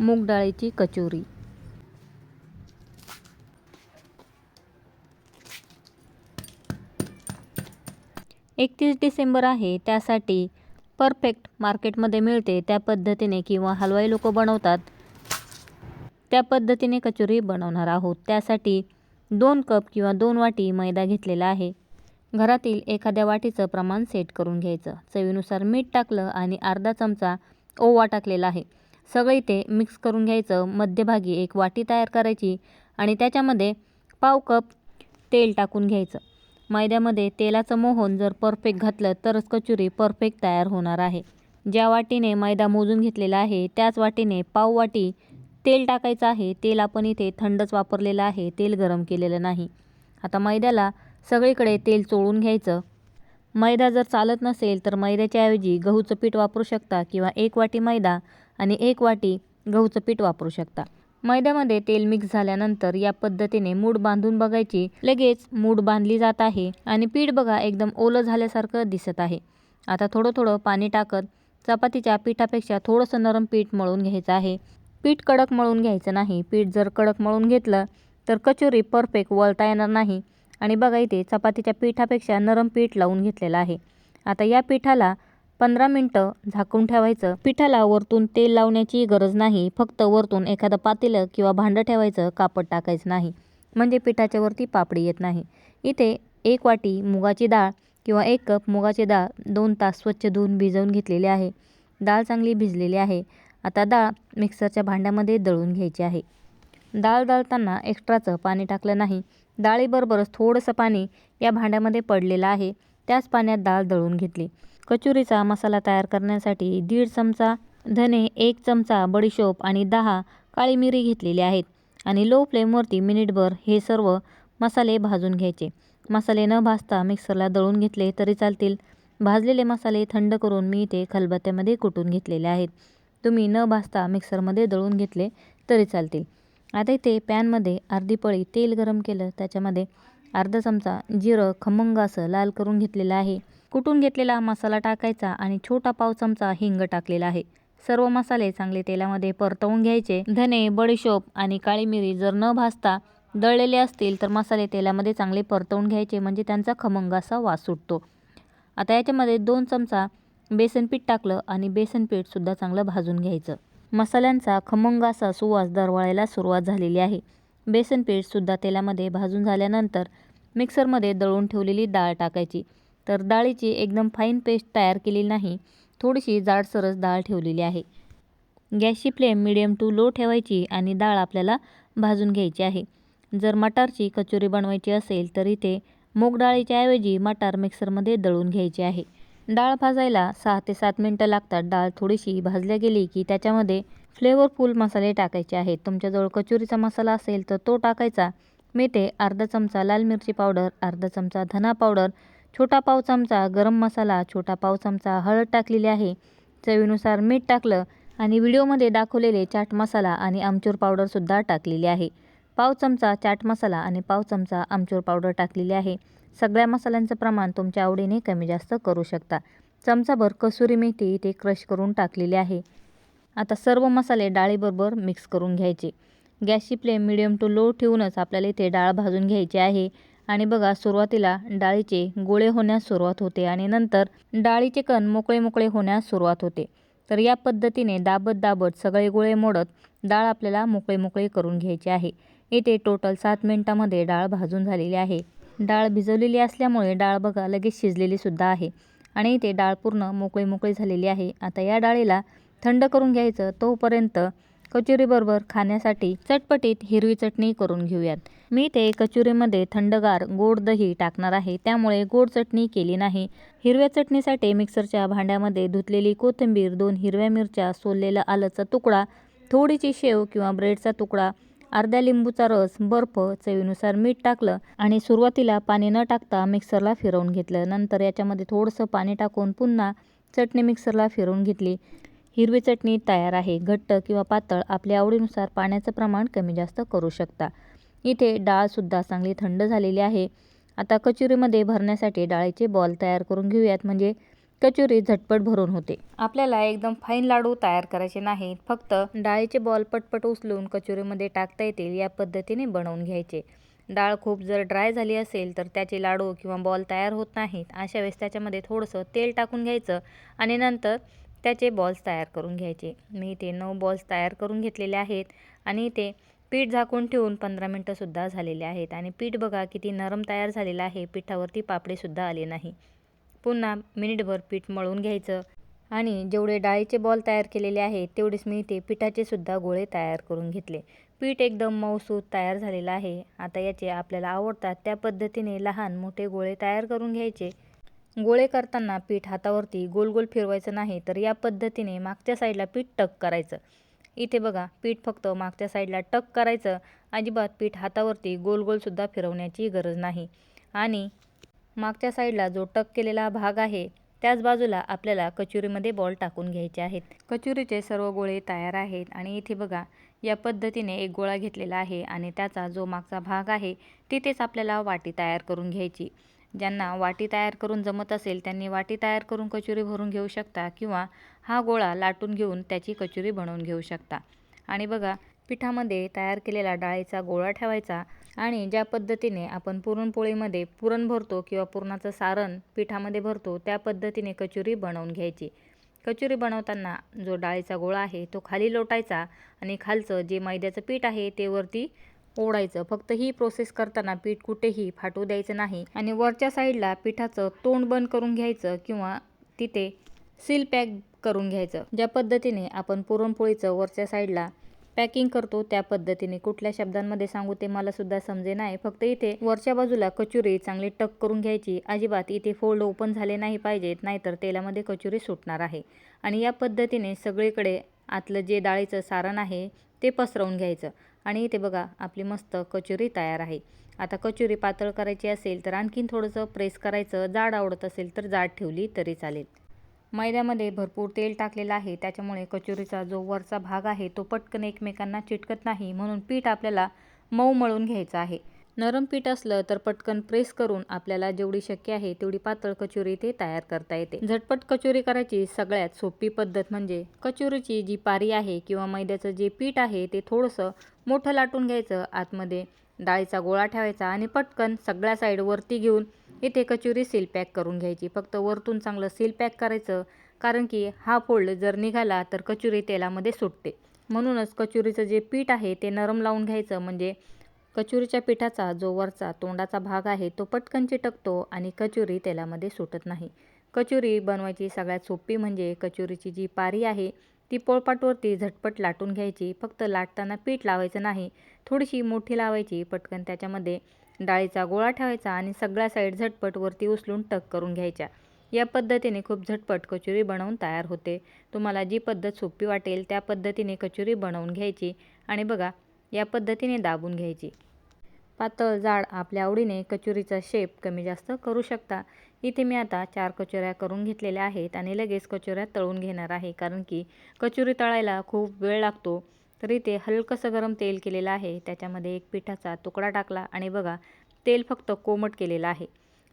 मूग डाळीची कचोरी. एकतीस डिसेंबर आहे त्यासाठी परफेक्ट मार्केटमध्ये मिळते त्या पद्धतीने किंवा हलवाई लोक बनवतात त्या पद्धतीने कचोरी बनवणार आहोत. त्यासाठी दोन कप किंवा दोन वाटी मैदा घेतलेला आहे. घरातील एखाद्या वाटीचं प्रमाण सेट करून घ्यायचं. चवीनुसार मीठ टाकलं आणि अर्धा चमचा ओवा टाकलेला आहे. सगळे ते मिक्स करून घ्यायचं मध्यभागी एक वाटी तयार करायची आणि त्याच्यामध्ये पाव कप तेल टाकून घ्यायचं. मैद्यामध्ये तेलाचं मोहन जर परफेक्ट घातलं तरच कचोरी परफेक्ट तयार होणार आहे. ज्या वाटीने मैदा मोजून घेतलेला आहे त्याच वाटीने पाव वाटी तेल टाकायचं आहे. तेल आपण इथे थंडच वापरलेलं आहे. तेल गरम केलेलं नाही. आता मैद्याला सगळीकडे तेल चोळून घ्यायचं. मैदा जर चालत नसेल तर मैद्याच्या ऐवजी गहूचं पीठ वापरू शकता किंवा एक वाटी मैदा आणि एक वाटी गहूचं पीठ वापरू शकता. मैद्यामध्ये तेल मिक्स झाल्यानंतर या पद्धतीने मूड बांधून बघायची. लगेच मूड बांधली जात आहे आणि पीठ बघा एकदम ओलं झाल्यासारखं दिसत आहे. आता थोडं थोडं पाणी टाकत चपातीच्या पिठापेक्षा थोडंसं नरम पीठ मळून घ्यायचं आहे. पीठ कडक मळून घ्यायचं नाही. पीठ जर कडक मळून घेतलं तर कचोरी परफेक्ट वळता येणार नाही. आणि बघा इथे चपातीच्या पिठापेक्षा नरम पीठ लावून घेतलेलं आहे. आता या पिठाला पंधरा मिनटं झाकून ठेवायचं. पिठाला वरतून तेल लावण्याची गरज नाही. फक्त वरतून एखादं पातेलं किंवा भांडं ठेवायचं कापड टाकायचं नाही. म्हणजे पिठाच्या वरती पापडी येत नाही. इथे एक वाटी मुगाची डाळ किंवा एक कप मुगाची डाळ दोन तास स्वच्छ धुवून भिजवून घेतलेली आहे. डाळ चांगली भिजलेली आहे. आता डाळ मिक्सरच्या भांड्यामध्ये दळून घ्यायची आहे. डाळ दळताना एक्स्ट्राचं पाणी टाकलं नाही. डाळीबरोबरच थोडंसं पाणी या भांड्यामध्ये पडलेलं आहे. त्याच पाण्यात डाळ दळून घेतली. कचोरीचा मसाला तयार करण्यासाठी दीड चमचा धने एक चमचा बडीशोप आणि दहा काळी मिरी घेतलेली आहेत आणि लो फ्लेमवरती मिनिटभर हे सर्व मसाले भाजून घ्यायचे. मसाले न भाजता मिक्सरला दळून घेतले तरी चालतील. भाजलेले मसाले थंड करून मी इथे खलबत्त्यामध्ये कुटून घेतलेले आहेत. तुम्ही न भाजता मिक्सरमध्ये दळून घेतले तरी चालतील. आता इथे पॅनमध्ये अर्धी पळी तेल गरम केलं. त्याच्यामध्ये अर्धा चमचा जिरं खमंग असं लाल करून घेतलेलं आहे. कुटून घेतलेला मसाला टाकायचा आणि छोटा पाव चमचा हिंग टाकलेला आहे. सर्व मसाले चांगले तेलामध्ये परतवून घ्यायचे. धने बडीशोप आणि काळी मिरी जर न भाजता दळलेले असतील तर मसाले तेलामध्ये चांगले परतवून घ्यायचे म्हणजे त्यांचा खमंग असा वास सुटतो. आता याच्यामध्ये दोन चमचा बेसनपीठ टाकलं आणि बेसनपीठसुद्धा चांगलं भाजून घ्यायचं. मसाल्यांचा खमंग असा सुवास दरवळायला सुरुवात झालेली आहे. बेसनपीठसुद्धा तेलामध्ये भाजून झाल्यानंतर मिक्सरमध्ये दळून ठेवलेली डाळ टाकायची. तर डाळीची एकदम फाईन पेस्ट तयार केलेली नाही. थोडीशी जाडसरस डाळ ठेवलेली आहे. गॅसची फ्लेम मिडियम टू लो ठेवायची आणि डाळ आपल्याला भाजून घ्यायची आहे. जर मटारची कचोरी बनवायची असेल तर इथे मूग डाळीच्या ऐवजी मटार मिक्सरमध्ये दळून घ्यायची आहे. डाळ भाजायला सहा ते सात मिनटं लागतात. डाळ थोडीशी भाजल्या गेली की त्याच्यामध्ये फ्लेवरफुल मसाले टाकायचे आहेत. तुमच्याजवळ कचोरीचा मसाला असेल तर तो टाकायचा. मी ते अर्धा चमचा लाल मिरची पावडर अर्धा चमचा धना पावडर छोटा पाव चमचा गरम मसाला छोटा पाव चमचा हळद टाकलेली आहे. चवीनुसार मीठ टाकलं आणि व्हिडिओमध्ये दाखवलेले चाट मसाला आणि आमचूर पावडरसुद्धा टाकलेली आहे. पाव चमचा चाट मसाला आणि पाव चमचा आमचूर पावडर टाकलेली आहे. सगळ्या मसाल्यांचं प्रमाण तुमच्या आवडीने कमी जास्त करू शकता. चमचाभर कसुरी मेथी इथे क्रश करून टाकलेली आहे. आता सर्व मसाले डाळीबरोबर मिक्स करून घ्यायचे. गॅसची फ्लेम मिडियम टू लो ठेवूनच आपल्याला इथे डाळ भाजून घ्यायची आहे. आणि बघा सुरुवातीला डाळीचे गोळे होण्यास सुरुवात होते आणि नंतर डाळीचे कण मोकळे मोकळे होण्यास सुरुवात होते. तर या पद्धतीने दाबत दाबत सगळे गोळे मोडत डाळ आपल्याला मोकळे मोकळे करून घ्यायचे आहे. इथे टोटल सात मिनटामध्ये डाळ भाजून झालेली आहे. डाळ भिजवलेली असल्यामुळे डाळ बघा लगेच शिजलेली सुद्धा आहे. आणि इथे डाळ पूर्ण मोकळी मोकळी झालेली आहे. आता या डाळीला थंड करून घ्यायचं तोपर्यंत कचोरीबरोबर खाण्यासाठी चटपटीत हिरवी चटणी करून घेऊयात. मी ते कचोरीमध्ये थंडगार गोड दही टाकणार आहे. त्यामुळे गोड चटणी केली नाही. हिरव्या चटणीसाठी मिक्सरच्या भांड्यामध्ये धुतलेली कोथिंबीर दोन हिरव्या मिरच्या सोललेला आलंचा तुकडा थोडीशी शेव किंवा ब्रेडचा तुकडा अर्ध्या लिंबूचा रस बर्फ चवीनुसार मीठ टाकलं आणि सुरुवातीला पाणी न टाकता मिक्सरला फिरवून घेतलं. नंतर याच्यामध्ये थोडंसं पाणी टाकून पुन्हा चटणी मिक्सरला फिरवून घेतली. हिरवी चटणी तयार आहे. घट्ट किंवा पातळ आपल्या आवडीनुसार पाण्याचं प्रमाण कमी जास्त करू शकता. इथे डाळसुद्धा चांगली थंड झालेली आहे. आता कचोरीमध्ये भरण्यासाठी डाळीचे बॉल तयार करून घेऊयात. म्हणजे कचोरी झटपट भरून होते. आपल्याला एकदम फाईन लाडू तयार करायचे नाहीत. फक्त डाळीचे बॉल पटपट उचलून कचोरीमध्ये टाकता येतील या पद्धतीने बनवून घ्यायचे. डाळ खूप जर ड्राय झाली असेल तर त्याचे लाडू किंवा बॉल तयार होत नाहीत. अशा वेळेस त्याच्यामध्ये थोडंसं तेल टाकून घ्यायचं आणि नंतर त्याचे बॉल्स तयार करून घ्यायचे. मी इथे नऊ बॉल्स तयार करून घेतलेले आहेत आणि इथे पीठ झाकून ठेवून पंधरा मिनटंसुद्धा झालेले आहेत. आणि पीठ बघा किती नरम तयार झालेलं आहे. पिठावरती पापडेसुद्धा आले नाही. पुन्हा मिनिटभर पीठ मळून घ्यायचं. आणि जेवढे डाळीचे बॉल तयार केलेले आहेत तेवढेच मी इथे पिठाचे सुद्धा गोळे तयार करून घेतले. पीठ एकदम मऊसूत तयार झालेलं आहे. आता याचे आपल्याला आवडतात त्या पद्धतीने लहान मोठे गोळे तयार करून घ्यायचे. गोळे करताना पीठ हातावरती गोल गोल फिरवायचं नाही तर या पद्धतीने मागच्या साईडला पीठ टक करायचं. इथे बघा पीठ फक्त मागच्या साईडला टक करायचं. अजिबात पीठ हातावरती गोल गोलसुद्धा फिरवण्याची गरज नाही. आणि मागच्या साईडला जो टक केलेला भाग आहे त्याच बाजूला आपल्याला कचुरीमध्ये बॉल टाकून घ्यायचे आहेत. कचुरीचे सर्व गोळे तयार आहेत आणि इथे बघा या पद्धतीने एक गोळा घेतलेला आहे आणि त्याचा जो मागचा भाग आहे तिथेच आपल्याला वाटी तयार करून घ्यायची. ज्यांना वाटी तयार करून जमत असेल त्यांनी वाटी तयार करून कचोरी भरून घेऊ शकता किंवा हा गोळा लाटून घेऊन त्याची कचोरी बनवून घेऊ शकता. आणि बघा पिठामध्ये तयार केलेला डाळीचा गोळा ठेवायचा आणि ज्या पद्धतीने आपण पुरणपोळीमध्ये पुरण भरतो किंवा पुरणाचं सारण पिठामध्ये भरतो त्या पद्धतीने कचोरी बनवून घ्यायची. कचोरी बनवताना जो डाळीचा गोळा आहे तो खाली लोटायचा आणि खालचं जे मैद्याचं पीठ आहे ते वरती ओढायचं. फक्त ही प्रोसेस करताना पीठ कुठेही फाटू द्यायचं नाही आणि वरच्या साईडला पिठाचं तोंड बंद करून घ्यायचं किंवा तिथे सील पॅक करून घ्यायचं. ज्या पद्धतीने आपण पुरणपोळीचं वरच्या साईडला पॅकिंग करतो त्या पद्धतीने कुठल्या शब्दांमध्ये सांगू ते मला सुद्धा समजे नाही फक्त इथे वरच्या बाजूला कचुरी चांगली टक करून घ्यायची. अजिबात इथे फोल्ड ओपन झाले नाही पाहिजेत नाहीतर तेलामध्ये कचुरी सुटणार आहे. आणि या पद्धतीने सगळीकडे आतलं जे डाळीचं सारण आहे ते पसरवून घ्यायचं. आणि इथे बघा आपली मस्त कचोरी तयार आहे. आता कचोरी पातळ करायची असेल तर आणखीन थोडंसं प्रेस करायचं जाड आवडत असेल तर जाड ठेवली तरी चालेल. मैद्यामध्ये भरपूर तेल टाकलेलं आहे त्याच्यामुळे कचोरीचा जो वरचा भाग आहे तो पटकन एकमेकांना चिटकत नाही म्हणून पीठ आपल्याला मऊ मळून घ्यायचं आहे. नरम पीठ असलं तर पटकन प्रेस करून आपल्याला जेवढी शक्य आहे तेवढी पातळ कचोरी ते तयार करता येते. झटपट कचोरी करायची सगळ्यात सोपी पद्धत म्हणजे कचोरीची जी पारी आहे किंवा मैद्याचं जे पीठ आहे ते थोडंसं मोठं लाटून घ्यायचं आतमध्ये डाळीचा गोळा ठेवायचा आणि पटकन सगळ्या साईड वरती घेऊन इथे कचोरी सील पॅक करून घ्यायची. फक्त वरतून चांगलं सील पॅक करायचं कारण की हा फोल्ड जर निघाला तर कचोरी तेलामध्ये सुटते. म्हणूनच कचोरीचं जे पीठ आहे ते नरम लावून घ्यायचं म्हणजे कचोरीच्या पिठाचा जो वरचा तोंडाचा भाग आहे तो पटकन चिटकतो आणि कचोरी तेलामध्ये सुटत नाही. कचोरी बनवायची सगळ्यात सोपी म्हणजे कचोरीची जी पारी आहे ती पोळपाटवरती झटपट लाटून घ्यायची. फक्त लाटताना पीठ लावायचं नाही थोडीशी मोठी लावायची. पटकन त्याच्यामध्ये डाळीचा गोळा ठेवायचा आणि सगळ्या साईड झटपट वरती उचलून टक करून घ्यायच्या. या पद्धतीने खूप झटपट कचोरी बनवून तयार होते. तुम्हाला जी पद्धत सोपी वाटेल त्या पद्धतीने कचोरी बनवून घ्यायची आणि बघा या पद्धतीने दाबून घ्यायची. पातळ जाड आपल्या आवडीने कचोरीचा शेप कमी जास्त करू शकता. इथे मी आता चार कचोऱ्या करून घेतलेल्या आहेत आणि लगेच कचोऱ्या तळून घेणार आहे. कारण की कचोरी तळायला खूप वेळ लागतो. तर इथे हलकंसं गरम तेल केलेलं आहे. त्याच्यामध्ये एक पिठाचा तुकडा टाकला आणि बघा तेल फक्त कोमट केलेलं आहे.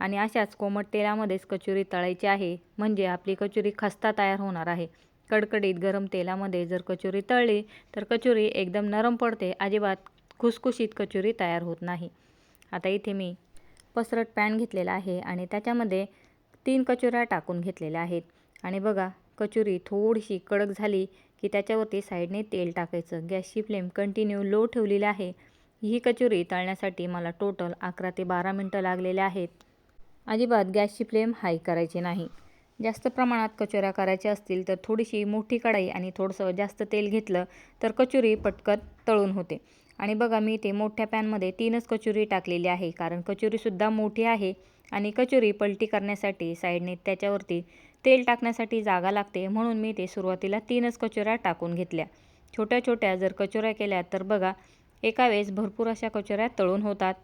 आणि अशाच कोमट तेलामध्येच कचोरी तळायची आहे. म्हणजे आपली कचोरी खस्ता तयार होणार आहे. कडकडीत गरम तेलामध्ये जर कचोरी तळली तर कचोरी एकदम नरम पडते. अजिबात खुसखुशीत कचोरी तयार होत नाही. आता इथे मी पसरट पॅन घेतलेला आहे आणि त्याच्यामध्ये तीन कचोऱ्या टाकून घेतलेल्या आहेत. आणि बघा कचोरी थोडीशी कडक झाली की त्याच्यावरती साईडने तेल टाकायचं. गॅसची फ्लेम कंटिन्यू लो ठेवलेली आहे. ही कचोरी तळण्यासाठी मला टोटल अकरा ते बारा मिनटं लागलेले आहेत. अजिबात गॅसची फ्लेम हाय करायची नाही. जास्त प्रमाणात कचोऱ्या करायच्या असतील तर थोडीशी मोठी कढाई आणि थोडंसं जास्त तेल घेतलं तर कचोरी पटकन तळून होते. आणि बघा मी ते मोठ्या पॅनमध्ये तीनच कचोरी टाकलेली आहे कारण कचोरीसुद्धा मोठी आहे आणि कचोरी पलटी करण्यासाठी साईडने त्याच्यावरती तेल टाकण्यासाठी जागा लागते म्हणून मी ते सुरुवातीला तीनच कचोऱ्या टाकून घेतल्या. छोट्या छोट्या जर कचोऱ्या केल्या तर बघा एका वेळेस भरपूर अशा कचोऱ्या तळून होतात.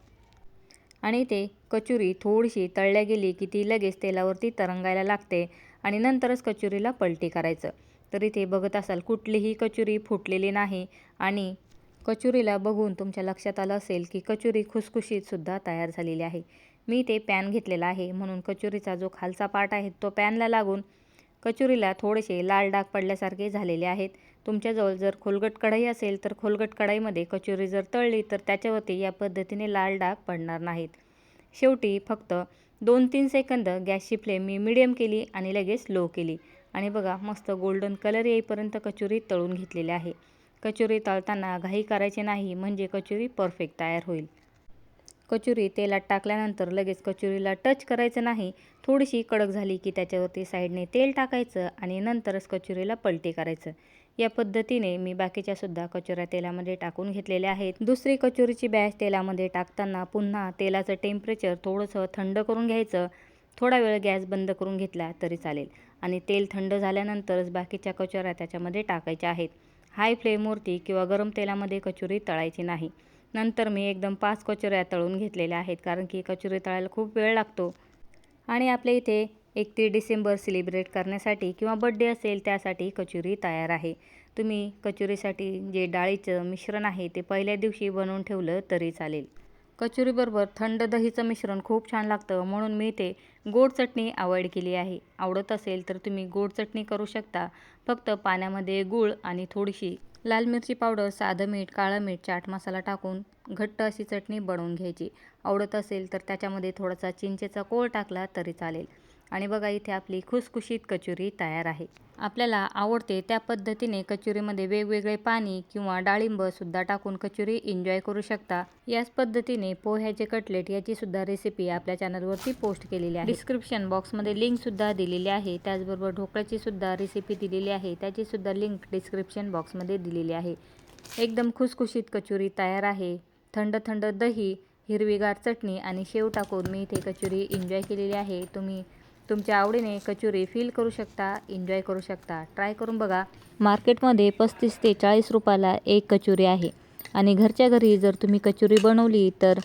आणि ते कचोरी थोडीशी तळल्या गेली की ती लगेच तेलावरती तरंगायला लागते आणि नंतरच कचोरीला पलटी करायचं. तर इथे बघत असाल कुठलीही कचोरी फुटलेली नाही आणि कचोरीला बघून तुमच्या लक्षात आलं असेल की कचोरी खुसखुशीतसुद्धा तयार झालेली आहे. मी ते पॅन घेतलेला आहे. म्हणून कचोरीचा जो खालचा पार्ट आहे तो पॅनला लागून कचोरीला थोडेसे लाल डाग पडल्यासारखे झालेले आहेत. तुमच्याजवळ जर खोलगट कढई असेल तर खोलगट कढईमध्ये कचोरी जर तळली तर त्याच्यावरती या पद्धतीने लाल डाग पडणार नाहीत. शेवटी फक्त दोन तीन सेकंद गॅसची फ्लेम मी मिडियम केली आणि लगेच लो केली. आणि बघा मस्त गोल्डन कलर येईपर्यंत कचोरी तळून घेतलेली आहे. कचोरी तळताना घाई करायची नाही म्हणजे कचोरी परफेक्ट तयार होईल. कचोरी तेलात टाकल्यानंतर लगेच कचोरीला टच करायचं नाही. थोडीशी कडक झाली की त्याच्यावरती साईडने तेल टाकायचं आणि नंतरच कचोरीला पलटी करायचं. या पद्धतीने मी बाकीच्यासुद्धा कचोऱ्या तेलामध्ये टाकून घेतलेल्या आहेत. दुसरी कचोरीची बॅच तेलामध्ये टाकताना पुन्हा तेलाचं टेम्परेचर थोडंसं थंड करून घ्यायचं. थोडा वेळ गॅस बंद करून घेतला तरी चालेल. आणि तेल थंड झाल्यानंतरच बाकीच्या कचोऱ्या त्याच्यामध्ये टाकायच्या आहेत. हाय फ्लेमवरती किंवा गरम तेलामध्ये कचोरी तळायची नाही. नंतर मी एकदम पाच कचोऱ्या तळून घेतलेल्या आहेत कारण की कचोरी तळायला खूप वेळ लागतो. आणि आपल्या इथे एकतीस डिसेंबर सेलिब्रेट करण्यासाठी किंवा बड्डे असेल त्यासाठी कचोरी तयार आहे. तुम्ही कचोरीसाठी जे डाळीचं मिश्रण आहे ते पहिल्या दिवशी बनवून ठेवलं तरी चालेल. कचोरीबरोबर थंड दहीचं मिश्रण खूप छान लागतं म्हणून मी ते गोड चटणी अवॉइड केली आहे. आवडत असेल तर तुम्ही गोड चटणी करू शकता. फक्त पाण्यामध्ये गूळ आणि थोडीशी लाल मिरची पावडर साधं मीठ काळं मीठ चाट मसाला टाकून घट्ट अशी चटणी बनवून घ्यायची. आवडत असेल तर त्याच्यामध्ये थोडासा चिंचेचा कोळ टाकला तरी चालेल. आणि बघा इथे आपली खुसखुशीत कचोरी तयार आहे. आपल्याला आवडते त्या पद्धतीने कचोरीमध्ये वेगवेगळे पाणी किंवा डाळिंबसुद्धा टाकून कचोरी एन्जॉय करू शकता. याच पद्धतीने पोह्याचे कटलेट याची सुद्धा रेसिपी आपल्या चॅनलवरती पोस्ट केलेली आहे. डिस्क्रिप्शन बॉक्समध्ये लिंकसुद्धा दिलेली आहे. त्याचबरोबर ढोकळ्याची सुद्धा रेसिपी दिलेली आहे. त्याची सुद्धा लिंक डिस्क्रिप्शन बॉक्समध्ये दिलेली आहे. एकदम खुसखुशीत कचोरी तयार आहे. थंड थंड दही हिरवीगार चटणी आणि शेव टाकून मी इथे कचोरी एन्जॉय केलेली आहे. तुम्ही तुमच्या आवडीने कचोरी फील करू शकता एन्जॉय करू शकता. ट्राय करून बघा. मार्केटमध्ये पस्तीस ते चाळीस रुपयाला एक कचोरी आहे. आणि घरच्या घरी जर तुम्ही कचोरी बनवली तर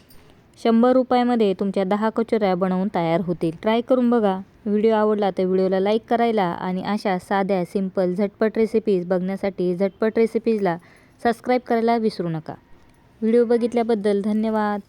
शंभर रुपयामध्ये तुमच्या दहा कचोऱ्या बनवून तयार होतील. ट्राय करून बघा. व्हिडिओ आवडला तर व्हिडिओला लाईक करायला आणि अशा साध्या सिंपल झटपट रेसिपीज बघण्यासाठी झटपट रेसिपीजला सबस्क्राईब करायला विसरू नका. व्हिडिओ बघितल्याबद्दल धन्यवाद.